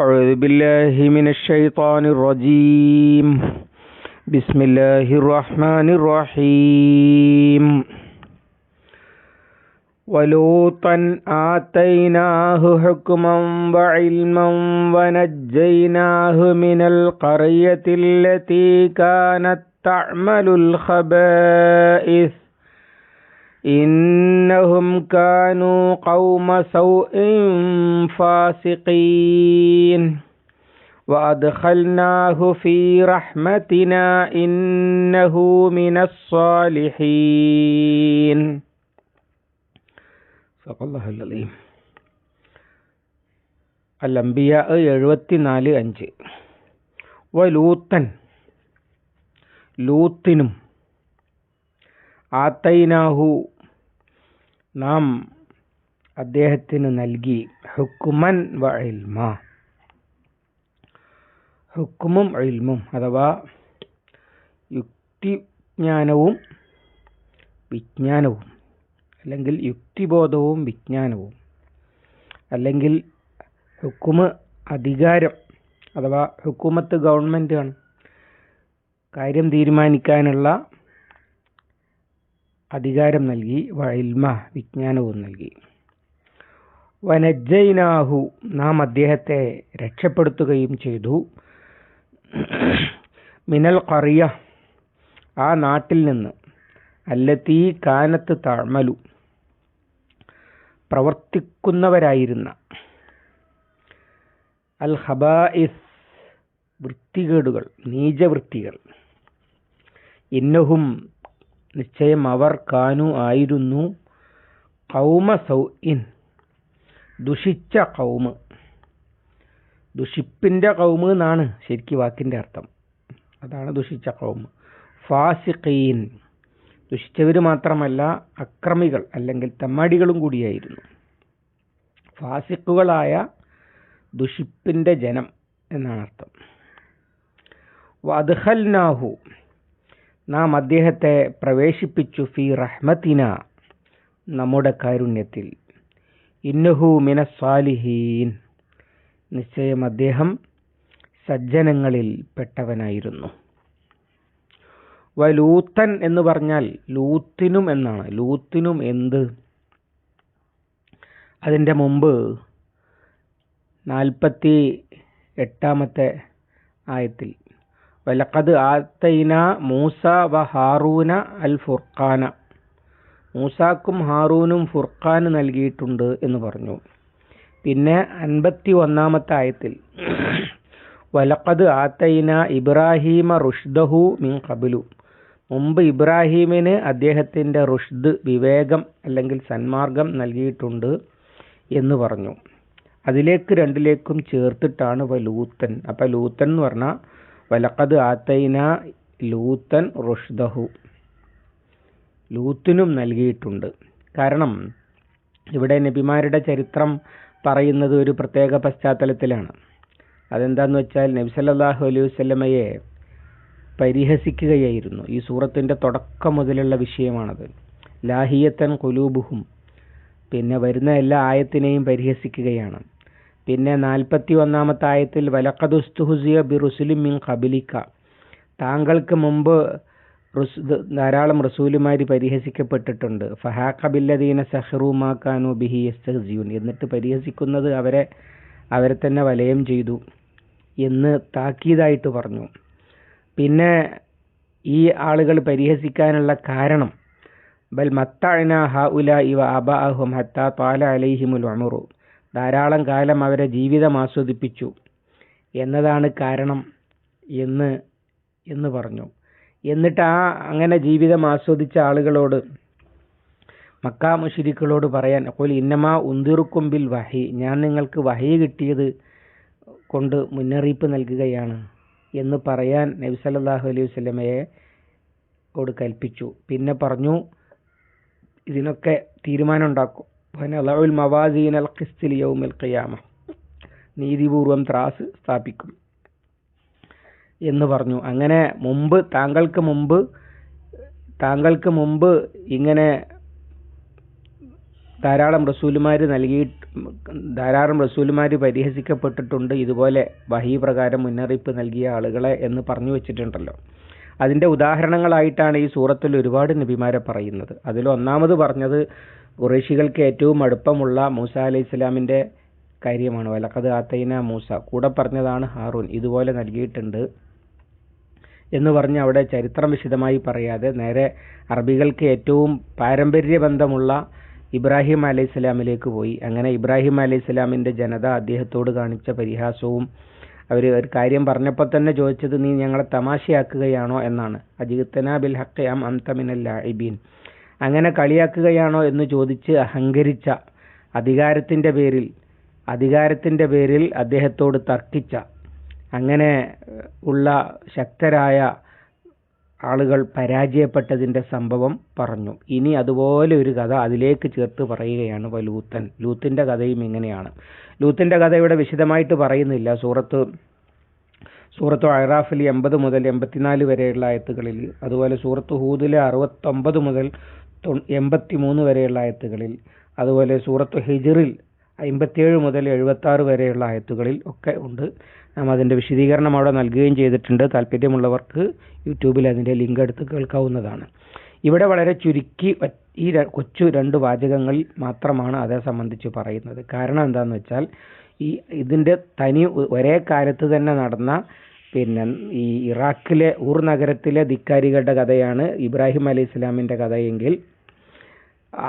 أعوذ بالله من الشيطان الرجيم. بسم الله الرحمن الرحيم. ولوطا آتيناه حكما وعلما ونجيناه من القرية التي كانت تعمل الخبائث. إنهم كانوا قوم سوء فاسقين وأدخلناه في رحمتنا إنه من الصالحين صدق الله العظيم الأنبياء എഴുപത്തിനാല് അഞ്ച് വലൂത്തൻ ലൂത്തിനും ആത്തൈനാഹു നാം അദ്ദേഹത്തിന് നൽകി ഹുക്കുമൻ വ ഹുക്കുമും ഇൽമും അഥവാ യുക്തിജ്ഞാനവും വിജ്ഞാനവും അല്ലെങ്കിൽ യുക്തിബോധവും വിജ്ഞാനവും അല്ലെങ്കിൽ ഹുക്കുമ് അധികാരം അഥവാ ഹുക്കുമത്ത് ഗവൺമെന്റ് ആണ് കാര്യം തീരുമാനിക്കാനുള്ള അധികാരം നൽകി വഇൽമ വിജ്ഞാനവും നൽകി. വനജൈനാഹു നാം അദ്ദേഹത്തെ രക്ഷപ്പെടുത്തുകയും ചെയ്തു. മിനൽ കറിയ ആ നാട്ടിൽ നിന്ന്. അല്ലത്തീ കാനത്ത് താഴ്മലു പ്രവർത്തിക്കുന്നവരായിരുന്ന. അൽ ഹബായിസ് വൃത്തികേടുകൾ നീചവൃത്തികൾ. ഇന്നഹും നിശ്ചയം അവർ കാനു ആയിരുന്നു. കൗമ സൗ ഇൻ ദുഷിച്ച കൗമ്. ദുഷിപ്പിന്റെ കൗമ് എന്നാണ് ശരിക്കും വാക്കിന്റെ അർത്ഥം. അതാണ് ദുഷിച്ച കൗമ്. ഫാസിഖീൻ. ദുഷിച്ചവർ മാത്രമല്ല അക്രമികൾ അല്ലെങ്കിൽ തെമ്മാടികളും കൂടിയായിരുന്നു. ഫാസിക്കുകളായ ദുഷിപ്പിന്റെ ജനം എന്നാണ് അർത്ഥം. വദ്ഹൽനാഹു നാം അദ്ദേഹത്തെ പ്രവേശിപ്പിച്ചു ഫി റഹ്മത്തിന നമ്മുടെ കാരുണ്യത്തിൽ. ഇന്നഹു മിന സ്വാലിഹീൻ നിശ്ചയം അദ്ദേഹം സജ്ജനങ്ങളിൽ പെട്ടവനായിരുന്നു. വലൂത്തൻ എന്ന് പറഞ്ഞാൽ ലൂത്തിനും എന്നാണ്. ലൂത്തിനും എന്ത്? അതിന്റെ മുമ്പ് നാൽപ്പത്തി എട്ടാമത്തെ ആയത്തിൽ വലക്കത് ആത്തൈന മൂസ വ ഹാറൂന അൽ ഫുർഖാന. മൂസാക്കും ഹാറൂനും ഫുർഖാൻ നൽകിയിട്ടുണ്ട് എന്ന് പറഞ്ഞു. പിന്നെ അൻപത്തി ഒന്നാമത്തെ ആയത്തിൽ വലക്കത് ആത്തൈന ഇബ്രാഹീമ റുഷ്ദഹു മിൻ കബിലു മുമ്പ് ഇബ്രാഹീമിന് അദ്ദേഹത്തിന്റെ റുഷ്ദ് വിവേകം അല്ലെങ്കിൽ സന്മാർഗം നൽകിയിട്ടുണ്ട് എന്ന് പറഞ്ഞു. അതിലേക്ക് രണ്ടിലേക്കും ചേർത്തിട്ടാണ് വലൂത്തൻ ലൂത്തൻ. അപ്പം ലൂത്തൻ എന്ന് പറഞ്ഞാൽ വലക്കത് ആത്തൈന ലൂത്തൻ റുഷ്ദഹു. ലൂത്തിനും നൽകിയിട്ടുണ്ട്. കാരണം ഇവിടെ നബിമാരുടെ ചരിത്രം പറയുന്നത് ഒരു പ്രത്യേക പശ്ചാത്തലത്തിലാണ്. അതെന്താന്ന് വെച്ചാൽ നബി സല്ലാഹു അലൈഹി വല്ലമയെ പരിഹസിക്കുകയായിരുന്നു. ഈ സൂറത്തിന്റെ തുടക്കം മുതലുള്ള വിഷയമാണത്. ലാഹിയത്തൻ കുലൂബുഹും പിന്നെ വരുന്ന എല്ലാ ആയത്തിനെയും പരിഹസിക്കുകയാണ്. പിന്നെ നാൽപ്പത്തി ഒന്നാമത്തെ ആയത്തിൽ വലക്കതുസ്തുഹുസിയ ബി റുസുലിം മിൻ കബിലിക്ക താങ്കൾക്ക് മുമ്പ് ധാരാളം റസൂലുമാർ പരിഹസിക്കപ്പെട്ടിട്ടുണ്ട്. ഫഹാഖബില്ലദീന സഹ്റുമാക്കാനു ബിഹി യസ്തഹ്സിയൂൻ. എന്നിട്ട് പരിഹസിക്കുന്നത് അവരെ അവരെ തന്നെ വലയം ചെയ്തു എന്ന് താക്കീതായിട്ട് പറഞ്ഞു. പിന്നെ ഈ ആളുകൾ പരിഹസിക്കാനുള്ള കാരണം ബൽ മത്തഅന ഉല ഇവ അബ അബഅഹും ഹത്താ താല അലൈഹിമുൽ ഉമറു ധാരാളം കാലം അവരെ ജീവിതം ആസ്വദിപ്പിച്ചു. എന്നതാണ് കാരണം എന്ന് എന്ന് പറഞ്ഞു. എന്നിട്ട് ആ അങ്ങനെ ജീവിതം ആസ്വദിച്ച ആളുകളോട് മക്കാ മുഷിരിക്കളോട് പറയാൻ അപ്പോൾ ഇന്നമാ ഉന്തിറുക്കുമ്പിൽ വഹി ഞാൻ നിങ്ങൾക്ക് വഹി കിട്ടിയത് കൊണ്ട് മുന്നറിയിപ്പ് നൽകുകയാണ് എന്ന് പറയാൻ നബി സല്ലല്ലാഹു അലൈഹി വസല്ലമയെ ോട് കൽപ്പിച്ചു. പിന്നെ പറഞ്ഞു ഇതിനൊക്കെ തീരുമാനം ഖിസ്തിൽ യൗമിൽ ഖിയാമ. നീതിപൂർവം ത്രാസ് സ്ഥാപിക്കും. എന്ന് പറഞ്ഞു. അങ്ങനെ മുമ്പ് താങ്കൾക്ക് മുമ്പ് താങ്കൾക്ക് മുമ്പ് ഇങ്ങനെ ധാരാളം റസൂലുമാർ നൽകി ധാരാളം റസൂലുമാർ പരിഹസിക്കപ്പെട്ടിട്ടുണ്ട്. ഇതുപോലെ വഹി പ്രകാരം മുന്നറിയിപ്പ് നൽകിയ ആളുകളെ എന്ന് പറഞ്ഞു വെച്ചിട്ടുണ്ടല്ലോ. അതിന്റെ ഉദാഹരണങ്ങളായിട്ടാണ് ഈ സൂറത്തിൽ ഒരുപാട് നബിമാരെ പറയുന്നത്. അതിൽ ഒന്നാമത് പറഞ്ഞത് ഉറേഷികൾക്ക് ഏറ്റവും അടുപ്പമുള്ള മൂസ അലൈഹി ഇസ്ലാമിന്റെ കാര്യമാണ്. വലക്കത് ആത്തൈന മൂസ. കൂടെ പറഞ്ഞതാണ് ഹാറൂൻ. ഇതുപോലെ നൽകിയിട്ടുണ്ട് എന്ന് പറഞ്ഞ് അവിടെ ചരിത്രം വിശദമായി പറയാതെ നേരെ അറബികൾക്ക് ഏറ്റവും പാരമ്പര്യ ബന്ധമുള്ള ഇബ്രാഹിം അലൈഹി സ്വലാമിലേക്ക് പോയി. അങ്ങനെ ഇബ്രാഹിം അലൈഹി സ്വലാമിന്റെ ജനത അദ്ദേഹത്തോട് കാണിച്ച പരിഹാസവും അവർ ഒരു കാര്യം പറഞ്ഞപ്പോൾ തന്നെ ചോദിച്ചത് നീ ഞങ്ങളെ തമാശയാക്കുകയാണോ? എന്നാണ്. അജിത്തന ബിൽ ഹക്ക് അം അങ്ങനെ കളിയാക്കുകയാണോ എന്ന് ചോദിച്ച് അഹങ്കരിച്ച അധികാരത്തിന്റെ പേരിൽ അധികാരത്തിന്റെ പേരിൽ അദ്ദേഹത്തോട് തർക്കിച്ച അങ്ങനെ ഉള്ള ശക്തരായ ആളുകൾ പരാജയപ്പെട്ടതിന്റെ സംഭവം പറഞ്ഞു. ഇനി അതുപോലെ ഒരു കഥ അതിലേക്ക് ചേർത്ത് പറയുകയാണ് ലൂത്തൻ ലൂത്തിന്റെ കഥയും ഇങ്ങനെയാണ്. ലൂത്തിന്റെ കഥ ഇവിടെ വിശദമായിട്ട് പറയുന്നില്ല. സൂറത്ത് സൂറത്ത് അഹ്റാഫിൽ എൺപത് മുതൽ എൺപത്തിനാല് വരെയുള്ള ആയത്തുകളിൽ അതുപോലെ സൂറത്ത് ഹൂദിലെ അറുപത്തൊമ്പത് മുതൽ എൺപത്തി മൂന്ന് വരെയുള്ള ആയത്തുകളിൽ അതുപോലെ സൂറത്ത് ഹിജറിൽ അമ്പത്തിയേഴ് മുതൽ എഴുപത്തി ആറ് വരെയുള്ള ആയത്തുകളിൽ ഒക്കെ ഉണ്ട്. നാം അതിന്റെ വിശദീകരണം അവിടെ നൽകുകയും ചെയ്തിട്ടുണ്ട്. താല്പര്യമുള്ളവർക്ക് യൂട്യൂബിൽ അതിന്റെ ലിങ്ക് എടുത്ത് കേൾക്കാവുന്നതാണ്. ഇവിടെ വളരെ ചുരുക്കി ഈ കൊച്ചു രണ്ട് വാചകങ്ങൾ മാത്രമാണ് അതേ സംബന്ധിച്ച് പറയുന്നത്. കാരണം എന്താണെന്ന് വെച്ചാൽ ഈ ഇതിന്റെ തനി ഒരേ കാലത്ത് തന്നെ നടന്ന പിന്നെ ഈ ഇറാഖിലെ ഊർ നഗരത്തിലെ ധിക്കാരികളുടെ കഥയാണ് ഇബ്രാഹിം അലൈഹി ഇസ്ലാമിന്റെ കഥയെങ്കിൽ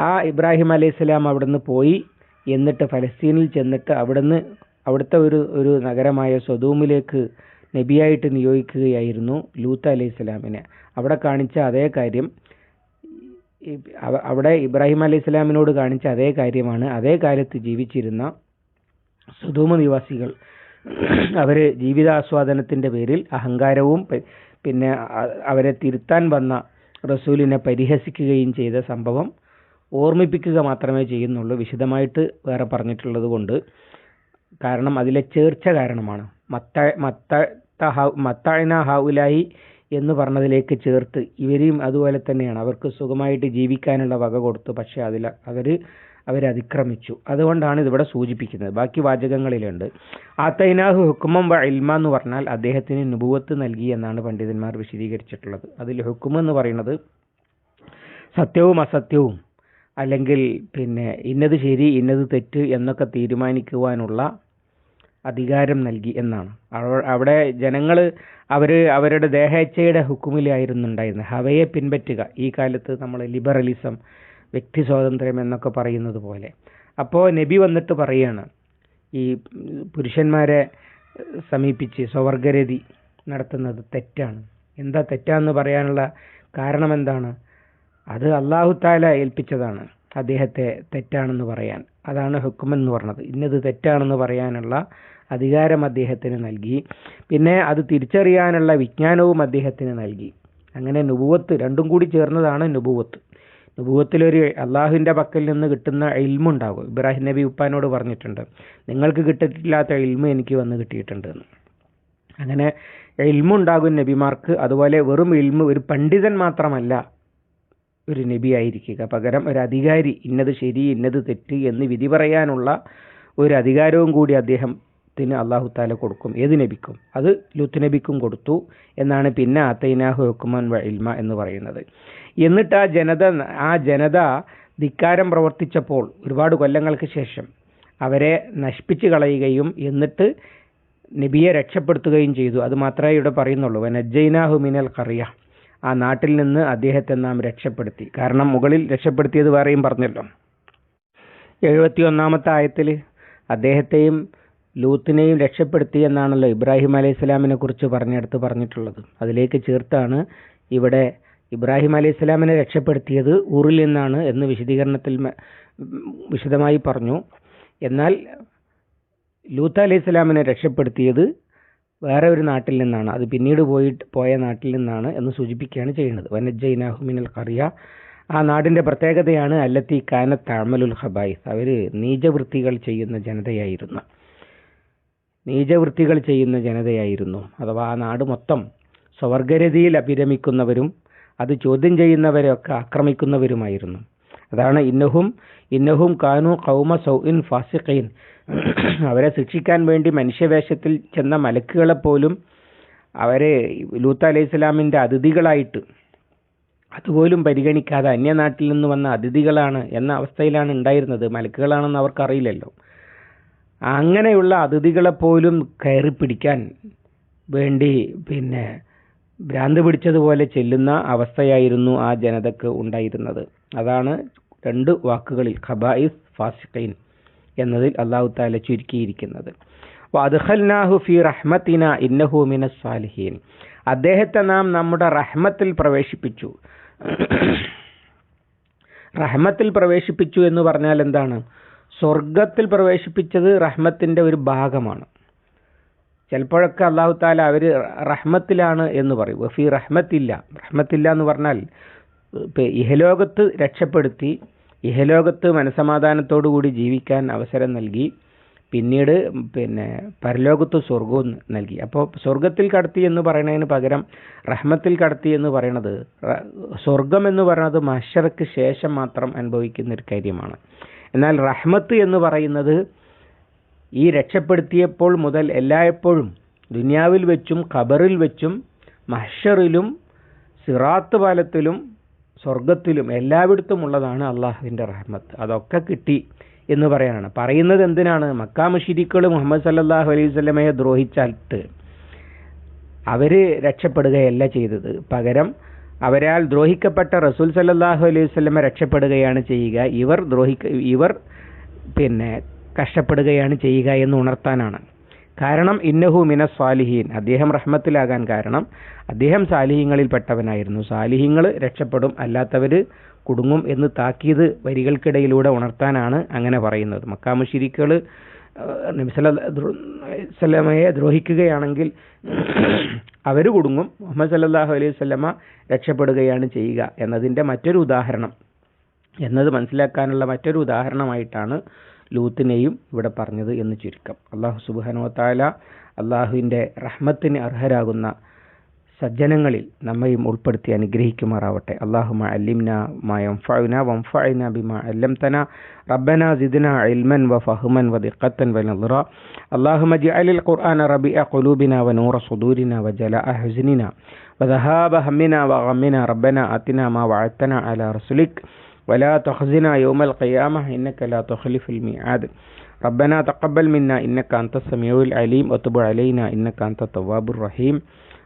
ആ ഇബ്രാഹിം അലൈഹി ഇസ്ലാം അവിടുന്ന് പോയി എന്നിട്ട് ഫലസ്തീനിൽ ചെന്നിട്ട് അവിടുന്ന് അവിടുത്തെ ഒരു ഒരു നഗരമായ സ്വദൂമിലേക്ക് നബിയായിട്ട് നിയോഗിക്കുകയായിരുന്നു ലൂത്ത് അലൈഹി ഇസ്ലാമിനെ അവിടെ കാണിച്ച അതേ കാര്യം അവിടെ ഇബ്രാഹിം അലൈഹി ഇസ്ലാമിനോട് കാണിച്ച അതേ കാര്യമാണ്. അതേ കാലത്ത് ജീവിച്ചിരുന്ന സുധൂമ നിവാസികൾ അവർ ജീവിതാസ്വാദനത്തിന്റെ പേരിൽ അഹങ്കാരവും പിന്നെ അവരെ തിരുത്താൻ വന്ന റസൂലിനെ പരിഹസിക്കുകയും ചെയ്ത സംഭവം ഓർമ്മിപ്പിക്കുക മാത്രമേ ചെയ്യുന്നുള്ളൂ. വിശദമായിട്ട് വേറെ പറഞ്ഞിട്ടുള്ളത് കൊണ്ട്. കാരണം അതിലെ ചേർച്ച കാരണമാണ്. മത്ത മത്ത മത്തായന ഹൗലായി എന്ന് പറഞ്ഞതിലേക്ക് ചേർത്ത് ഇവരെയും അതുപോലെ തന്നെയാണ്. അവർക്ക് സുഖമായിട്ട് ജീവിക്കാനുള്ള വക കൊടുത്തു. പക്ഷേ അതിൽ അവർ അവരതിക്രമിച്ചു അതുകൊണ്ടാണ് ഇതിവിടെ സൂചിപ്പിക്കുന്നത്. ബാക്കി വാചകങ്ങളിലുണ്ട്. ആത്തൈനാഹു ഹുക്കുമം വ ഇൽമ എന്ന് പറഞ്ഞാൽ അദ്ദേഹത്തിന് നുപുവത്ത് നൽകി എന്നാണ് പണ്ഡിതന്മാർ വിശദീകരിച്ചിട്ടുള്ളത്. അതിൽ ഹുക്കും എന്ന് പറയുന്നത് സത്യവും അസത്യവും അല്ലെങ്കിൽ പിന്നെ ഇന്നത് ശരി ഇന്നത് തെറ്റ് എന്നൊക്കെ തീരുമാനിക്കുവാനുള്ള അധികാരം നൽകി എന്നാണ്. അവിടെ ജനങ്ങൾ അവർ അവരുടെ ദേഹേച്ഛയുടെ ഹുക്കുമിലായിരുന്നു ഉണ്ടായിരുന്നത് ഹവയെ പിൻപറ്റുക. ഈ കാലത്ത് നമ്മൾ ലിബറലിസം വ്യക്തി സ്വാതന്ത്ര്യം എന്നൊക്കെ പറയുന്നത് പോലെ. അപ്പോൾ നബി വന്നിട്ട് പറയാണ് ഈ പുരുഷന്മാരെ സമീപിച്ച് സ്വവർഗരതി നടത്തുന്നത് തെറ്റാണ്. എന്താ തെറ്റാന്ന് പറയാനുള്ള കാരണം എന്താണ് അത് അള്ളാഹു താല ഏൽപ്പിച്ചതാണ് അദ്ദേഹത്തെ തെറ്റാണെന്ന് പറയാൻ. അതാണ് ഹുക്കുമെന്ന് പറഞ്ഞത്. ഇന്നത് തെറ്റാണെന്ന് പറയാനുള്ള അധികാരം അദ്ദേഹത്തിന് നൽകി. പിന്നെ അത് തിരിച്ചറിയാനുള്ള വിജ്ഞാനവും അദ്ദേഹത്തിന് നൽകി. അങ്ങനെ നുപുവത്ത് രണ്ടും കൂടി ചേർന്നതാണ് നുപുവത്ത് നുപുവത്തിലൊരു അള്ളാഹുവിന്റെ പക്കൽ നിന്ന് കിട്ടുന്ന ഇൽമുണ്ടാകും. ഇബ്രാഹിം നബി ഉപ്പാനോട് പറഞ്ഞിട്ടുണ്ട് നിങ്ങൾക്ക് കിട്ടിയിട്ടില്ലാത്ത ഇൽമ് എനിക്ക് വന്ന് കിട്ടിയിട്ടുണ്ട്. അങ്ങനെ ഇൽമുണ്ടാകും നബിമാർക്ക്. അതുപോലെ വെറും ഇൽമ് ഒരു പണ്ഡിതൻ മാത്രമല്ല ഒരു നബി ആയിരിക്കുക. പകരം ഒരു അധികാരി ഇന്നത് ശരി ഇന്നത് തെറ്റ് എന്ന് വിധി പറയാനുള്ള ഒരു അധികാരവും കൂടി അദ്ദേഹത്തിന് അള്ളാഹു താല കൊടുക്കും. ഏത് നബിക്കും? അത് ലൂത്ത് നബിക്കും കൊടുത്തു എന്നാണ് പിന്നെ ആത്തൈനാഹു ഹുക്കുമൻ വ ഇൽമ എന്ന് പറയുന്നത്. എന്നിട്ട് ആ ജനത ആ ജനത ധിക്കാരം പ്രവർത്തിച്ചപ്പോൾ ഒരുപാട് കൊല്ലങ്ങൾക്ക് ശേഷം അവരെ നശിപ്പിച്ചു കളയുകയും എന്നിട്ട് നബിയെ രക്ഷപ്പെടുത്തുകയും ചെയ്തു. അത് മാത്രമേ ഇവിടെ പറയുന്നുള്ളൂ. വനജൈനാഹു മിനൽ കറിയ ആ നാട്ടിൽ നിന്ന് അദ്ദേഹത്തെ നാം രക്ഷപ്പെടുത്തി. കാരണം മുകളിൽ രക്ഷപ്പെടുത്തിയത് വേറെയും പറഞ്ഞല്ലോ. എഴുപത്തി ഒന്നാമത്തെ ആയത്തിൽ അദ്ദേഹത്തെയും ലൂത്തിനെയും രക്ഷപ്പെടുത്തി എന്നാണല്ലോ ഇബ്രാഹിം അലൈഹി സ്വലാമിനെ കുറിച്ച് പറഞ്ഞെടുത്ത് പറഞ്ഞിട്ടുള്ളത്. അതിലേക്ക് ചേർത്താണ് ഇവിടെ ഇബ്രാഹിം അലൈഹി സ്വലാമിനെ രക്ഷപ്പെടുത്തിയത് ഊറിൽ നിന്നാണ് എന്ന് വിശദീകരണത്തിൽ വിശദമായി പറഞ്ഞു. എന്നാൽ ലൂത്ത് അലൈഹി സ്വലാമിനെ രക്ഷപ്പെടുത്തിയത് വേറെ ഒരു നാട്ടിൽ നിന്നാണ്. അത് പിന്നീട് പോയിട്ട് പോയ നാട്ടിൽ നിന്നാണ് എന്ന് സൂചിപ്പിക്കുകയാണ് ചെയ്യുന്നത്. വനജൈനാഹുമിനൽ കറിയ ആ നാടിന്റെ പ്രത്യേകതയാണ് അല്ലത്തി കാനത്ത് അമലുൽ ഹബായിസ് അവർ നീചവൃത്തികൾ ചെയ്യുന്ന ജനതയായിരുന്നു. നീചവൃത്തികൾ ചെയ്യുന്ന ജനതയായിരുന്നു. അഥവാ ആ നാട് മൊത്തം സ്വർഗരതിയിൽ അഭിരമിക്കുന്നവരും അത് ചോദ്യം ചെയ്യുന്നവരെയൊക്കെ ആക്രമിക്കുന്നവരുമായിരുന്നു. അതാണ് ഇന്നഹും ഇന്നഹും കാനു കൗമ സൗഇൻ ഫാസിഖീൻ. അവരെ ശിക്ഷിക്കാൻ വേണ്ടി മനുഷ്യവേഷത്തിൽ ചെന്ന മലക്കുകളെ പോലും അവരെ ലൂത്ത് അലൈഹി ഇസ്ലാമിന്റെ അതിഥികളായിട്ട് അതുപോലും പരിഗണിക്കാതെ അന്യനാട്ടിൽ നിന്ന് വന്ന അതിഥികളാണ് എന്ന അവസ്ഥയിലാണ് ഉണ്ടായിരുന്നത്. മലക്കുകളാണെന്ന് അവർക്കറിയില്ലല്ലോ. അങ്ങനെയുള്ള അതിഥികളെ പോലും കയറി പിടിക്കാൻ വേണ്ടി പിന്നെ ഭ്രാന്ത് പിടിച്ചതുപോലെ ചെല്ലുന്ന അവസ്ഥയായിരുന്നു ആ ജനതക്ക് ഉണ്ടായിരുന്നത്. അതാണ് രണ്ട് വാക്കുകളിൽ ഖബായിസ് ഫാസിഖൈൻ എന്നതിൽ അള്ളാഹു താല ചുരുക്കിയിരിക്കുന്നത്. ഫി റഹ്മത്തിന ഇന്നഹു മിന സാലിഹീൻ. അദ്ദേഹത്തെ നാം നമ്മുടെ റഹ്മത്തിൽ പ്രവേശിപ്പിച്ചു. റഹ്മത്തിൽ പ്രവേശിപ്പിച്ചു എന്ന് പറഞ്ഞാൽ എന്താണ്? സ്വർഗത്തിൽ പ്രവേശിപ്പിച്ചത് റഹ്മത്തിന്റെ ഒരു ഭാഗമാണ്. ചിലപ്പോഴൊക്കെ അള്ളാഹു താല അവർ റഹ്മത്തിലാണ് എന്ന് പറയും. വഫി റഹ്മത്തില്ല. റഹ്മത്തില്ല എന്ന് പറഞ്ഞാൽ ഇഹലോകത്ത് രക്ഷപ്പെടുത്തി ഇഹലോകത്ത് മനസമാധാനത്തോടു കൂടി ജീവിക്കാൻ അവസരം നൽകി പിന്നീട് പിന്നെ പരലോകത്ത് സ്വർഗവും നൽകി. അപ്പോൾ സ്വർഗത്തിൽ കടത്തി എന്ന് പറയുന്നതിന് പകരം റഹ്മത്തിൽ കടത്തി എന്ന് പറയുന്നത് സ്വർഗം എന്ന് പറയുന്നത് മഷറയ്ക്ക് ശേഷം മാത്രം അനുഭവിക്കുന്ന ഒരു കാര്യമാണ്. എന്നാൽ റഹ്മത്ത് എന്ന് പറയുന്നത് ഈ രക്ഷപ്പെടുത്തിയപ്പോൾ മുതൽ എല്ലായ്പ്പോഴും ദുനിയാവിൽ വെച്ചും ഖബറിൽ വെച്ചും മഹ്ഷറിലും സിറാത്ത് പാലത്തിലും സ്വർഗത്തിലും എല്ലായിടത്തും ഉള്ളതാണ് അള്ളാഹുവിന്റെ റഹ്മത്ത്. അതൊക്കെ കിട്ടി എന്ന് പറയാനാണ് പറയുന്നത് എന്തിനാണ്? മക്കാ മുഷിരിക്കൾ മുഹമ്മദ് സല്ലാഹു അലൈഹി സ്വലമയെ ദ്രോഹിച്ചാൽ അവർ രക്ഷപ്പെടുകയല്ല ചെയ്തത്. പകരം അവരാൽ ദ്രോഹിക്കപ്പെട്ട റസൂൽ സല്ലാഹു അലൈഹി സ്വലമ രക്ഷപ്പെടുകയാണ് ചെയ്യുക. ഇവർ ദ്രോഹിക്ക ഇവർ പിന്നെ കഷ്ടപ്പെടുകയാണ് ചെയ്യുക എന്ന് ഉണർത്താനാണ്. കാരണം ഇന്നഹു മിന സ്വാലിഹീൻ. അദ്ദേഹം റഹ്മത്തിലാകാൻ കാരണം അദ്ദേഹം സാലിഹ്യങ്ങളിൽ പെട്ടവനായിരുന്നു സാലിഹ്യങ്ങൾ രക്ഷപ്പെടും അല്ലാത്തവർ കുടുങ്ങും എന്ന് താക്കീത് വരികൾക്കിടയിലൂടെ ഉണർത്താനാണ് അങ്ങനെ പറയുന്നത്. മക്കാമുഷിരിക്കൾ സല്ലമയെ ദ്രോഹിക്കുകയാണെങ്കിൽ അവർ കുടുങ്ങും. മുഹമ്മദ് സല്ലാഹു അലൈഹി സ്വല്ലമ രക്ഷപ്പെടുകയാണ് ചെയ്യുക എന്നതിന്റെ മറ്റൊരു ഉദാഹരണം. എന്നത് മനസ്സിലാക്കാനുള്ള മറ്റൊരു ഉദാഹരണമായിട്ടാണ് ലൂത്തിനെയും ഇവിടെ പറഞ്ഞത് എന്ന് ചുരുക്കം. അള്ളാഹു സുബാനോ താല അള്ളാഹുവിന്റെ റഹ്മത്തിന് അർഹരാകുന്ന സജ്ജനങ്ങളിൽ നമ്മയും ഉൾപ്പെടുത്തി അനുഗ്രഹിക്കുമാറാവട്ടെ അള്ളാഹുമ അല്ലിംന മായംഫഅന വംഫഅന ബിമാ അല്ലംതന റബ്ബന സിദ്ന ഇൽമൻ വഫഹ്മൻ വദിഖത്തൻ വനദ്റ اللهم اجعل القرآن ربيع قلوبنا ونور صدورنا وجلاء حزننا وذهاب همنا وغمنا ربنا آتنا ما وعدتنا على رسلك ولا تخزنا يوم القيامة إنك لا تخلف الميعاد ربنا تقبل منا إنك أنت السميع العليم وتب علينا إنك أنت التواب الرحيم